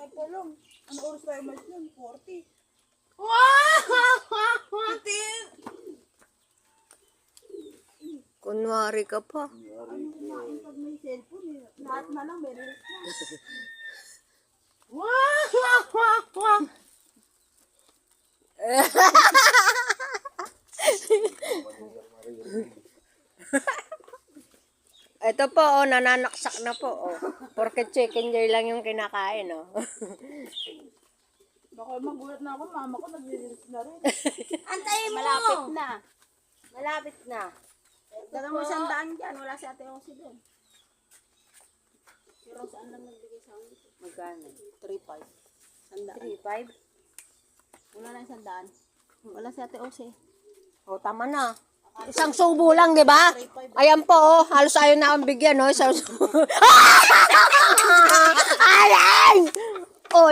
Teka lang. Ano oras tayo mas yun? 40. Putin! Kunwari ka pa. Ano kumain pag may cellphone eh. Lahat na lang may reels na. Ito po, oh, nananaksak na po. Oh. Porket chicken joy lang yung kinakain. Oh. Baka magulat na ako, mama ko nag-reels na rin. Antayin mo! Malapit na. Malapit na. Dala mo siyang daan dyan, wala si ate Osi doon. Pero saan lang nagbigay sa akin? Magkano? 3-5. Sandaan. 3-5? Wala na isang daan. Wala si ate Osi. O, Oh, tama na. Isang subo lang, di ba? Ayan po, oh. Halos ayaw na akong bigyan, oh. Isang subo. Ay! Ay! Oh,